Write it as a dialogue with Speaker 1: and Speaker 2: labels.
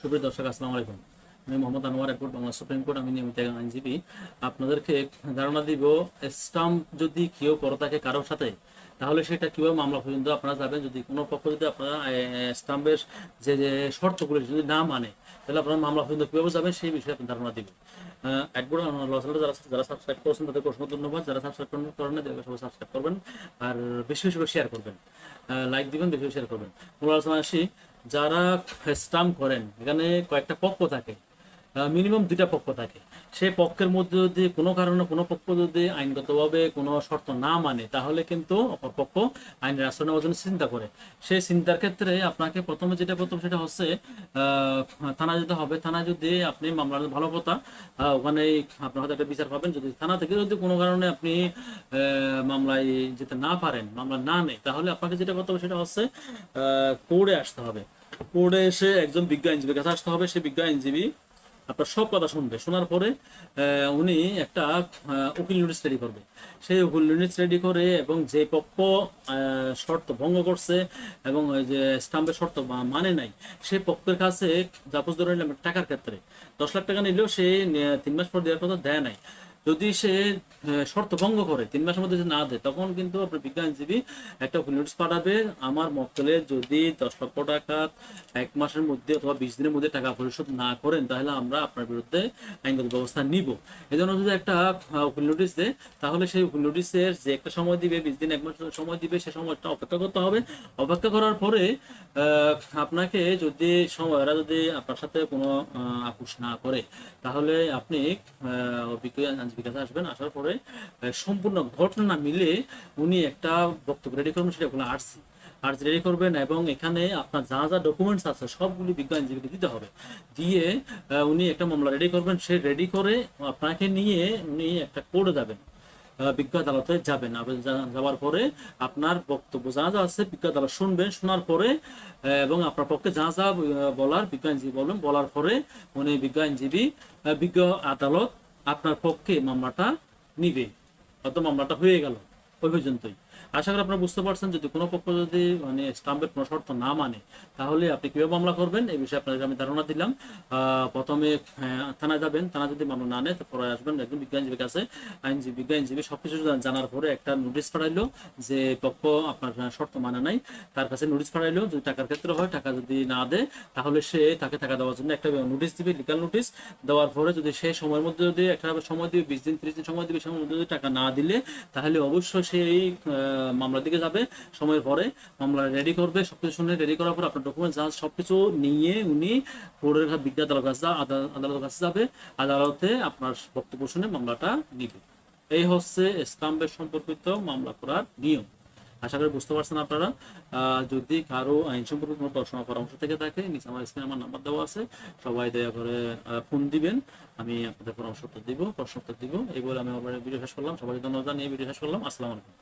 Speaker 1: সুপ্রিয় দর্শক, আসসালামু আলাইকুম। আমি Mohammad Anwar advocate Bangla supreme court. আমি নিয়মিত একজন আইনজীবী। আপনাদেরকে ধারণা দিব, স্টাম্প যদি কেউ করে থাকে কারোর সাথে, তাহলে সেটা কীভাবে মামলা পর্যন্ত আপনারা যাবেন? যদি কোনো পক্ষ যদি আপনারা স্টাম্পের যে যে শর্তগুলো যদি না মানে তাহলে আপনারা মামলা পর্যন্ত কীভাবে যাবেন সেই বিষয়ে আপনি ধারণা দিব। অ্যাডভোকেট আনোয়ার যারা যারা সাবস্ক্রাইব করেছেন তাদেরকে অসংখ্য ধন্যবাদ। যারা সাবস্ক্রাইব করেন তাদেরকে সবাই সাবস্ক্রাইব করবেন। আর বেশি বেশি করে শেয়ার করবেন। লাইক দিবেন, বেশি বেশি শেয়ার করবেন। মূল আলোচনা আসি। যারা স্টাম্প করেন, এখানে কয়েকটা পক্ষ থাকে মিনিমাম দুইটা পক্ষ থাকে। সেই পক্ষের মধ্যে যদি কোনো কারণে কোনো পক্ষ যদি আইনগতভাবে কোনো শর্ত না মানে তাহলে কিন্তু অপর পক্ষ আইনের আশ্রয় নেওয়ার জন্য চিন্তা করে। সেই চিন্তার ক্ষেত্রে আপনাকে প্রথমে যেটা প্রথম সেটা হচ্ছে থানা যেতে হবে। থানা যদি আপনি মামলার ভালো কথা ওখানে আপনার হয়তো একটা বিচার পাবেন। যদি থানা থেকে যদি কোনো কারণে আপনি মামলায় যেতে না পারেন, মামলা না নেই তাহলে আপনাকে যেটা করতে হবে সেটা হচ্ছে কোর্টে আসতে হবে। কোর্টে এসে একজন বিজ্ঞ আইনজীবীর কাছে আসতে হবে। সেই বিজ্ঞ আইনজীবী আপনার সব কথা শুনবে। শোনার পরে উনি একটা উকিল নোটিশ রেডি করবে। সেই উকিল নোটিশ রেডি করে এবং যে পক্ষ শর্ত ভঙ্গ করছে এবং যে স্টাম্পের শর্ত মানে নাই, সে পক্ষের কাছে জাপোজ ধরে নিলাম টাকার ক্ষেত্রে। দশ লাখ টাকা নিলেও সে তিন মাস পর দেওয়ার কথা দেয় নাই। যদি সে শর্ত ভঙ্গ করে, তিন মাসের মধ্যে না দেয়, তখন কিন্তু আপনার বিজ্ঞ আইনজীবী একটা নোটিশ পাঠাবে। আমার মক্কেলে যদি দশ লক্ষ টাকা এক মাসের মধ্যে অথবা বিশ দিনের মধ্যে টাকা পরিশোধ না করেন, তাহলে আমরা আপনার বিরুদ্ধে আইনগত ব্যবস্থা নিব। এই জন্য যদি একটা উকিল নোটিশ দেয়, তাহলে সেই উকিল নোটিশের যে একটা সময় দিবে, বিশ দিন, এক মাস সময় দিবে, সে সময়টা অপেক্ষা করতে হবে। অপেক্ষা করার পরে আপনাকে যদি সময়রা যদি আপনার সাথে কোনো আপোষ না করে, তাহলে আপনি আইনজীবীর কাছে আসবেন, আসার পরে সম্পূর্ণ ঘটনা মিলে উনি একটা বক্তব্য রেডি করবেন, সেটা হলো আরসি। আর্জ রেডি করবেন এবং এখানে আপনার যা যা ডকুমেন্টস আছে, সবগুলি বিজ্ঞ আইনজীবীকে দিতে হবে। দিয়ে উনি একটা মামলা রেডি করবেন, সে রেডি করে আপনাকে নিয়ে উনি একটা কোর্টে যাবেন বিজ্ঞ আদালতে যাবেন। যাওয়ার পরে আপনার বক্তব্য যা যা আছে বিজ্ঞ আদালত শুনবেন, শোনার পরে এবং আপনার পক্ষে যা যা বলার, বিজ্ঞ আইনজীবী বলবেন, বলার পরে উনি বিজ্ঞ আইনজীবী বিজ্ঞ আদালত আপনার পক্ষে মামলাটা নিবে অত মামলাটা হয়ে গেল ওই পর্যন্তই। আশা করি আপনারা বুঝতে পারছেন যদি কোনো পক্ষ যদি মানে স্টাম্পের কোনো শর্ত না মানে তাহলে আপনি কীভাবে মামলা করবেন? এই বিষয়ে আপনাদের আমি ধারণা দিলাম। প্রথমে থানায় যাবেন থানা যদি মামলা না নেয়, তারপরে আসবেন একজন বিজ্ঞানজীবীর কাছে। আইনজীবী বিজ্ঞ আইনজীবী সবকিছু জা- জানার পরে একটা নোটিশ পাঠাইলো যে পক্ষ আপনার শর্ত মানে নাই। তার কাছে নোটিশ পাঠাইলো যদি টাকার ক্ষেত্রে হয়, টাকা যদি না দেয়, তাহলে সে তাকে টাকা দেওয়ার জন্য একটা নোটিশ দিবে লিগাল নোটিশ। দেওয়ার পরে যদি সেই সময়ের মধ্যে যদি একটা সময় দিবে, বিশ দিন, ত্রিশ দিন সময় দিবে সময়ের মধ্যে যদি টাকা না দিলে, তাহলে অবশ্যই সেই মামলার দিকে যাবে, সময়ের পরে মামলা রেডি করবে, সবকিছু শুনে রেডি করার পর আপনার ডকুমেন্ট যা সবকিছু নিয়ে উনি কাছে বিজ্ঞ আদালত কাছে আদালতের কাছে যাবে, আদালতে আপনার বক্তব্য শুনে মামলাটা নিবে। এই হচ্ছে স্টাম্পের সম্পর্কিত মামলা করার নিয়ম। আশা করি বুঝতে পারছেন আপনারা। যদি কারও আইন সম্পর্কিত কোনো প্রশ্ন পরামর্শ থেকে থাকে, নিচে আমার স্ক্রিনে আমার নাম্বার দেওয়া আছে, সবাই দয়া করে ফোন দিবেন। আমি আপনাদের পরামর্শ দিব প্রশ্ন দিব। এই বলে আমি আমার ভিডিও শেষ করলাম। সবাই ধন্যবাদ জানিয়ে ভিডিও শেষ করলাম। আসসালামু আলাইকুম।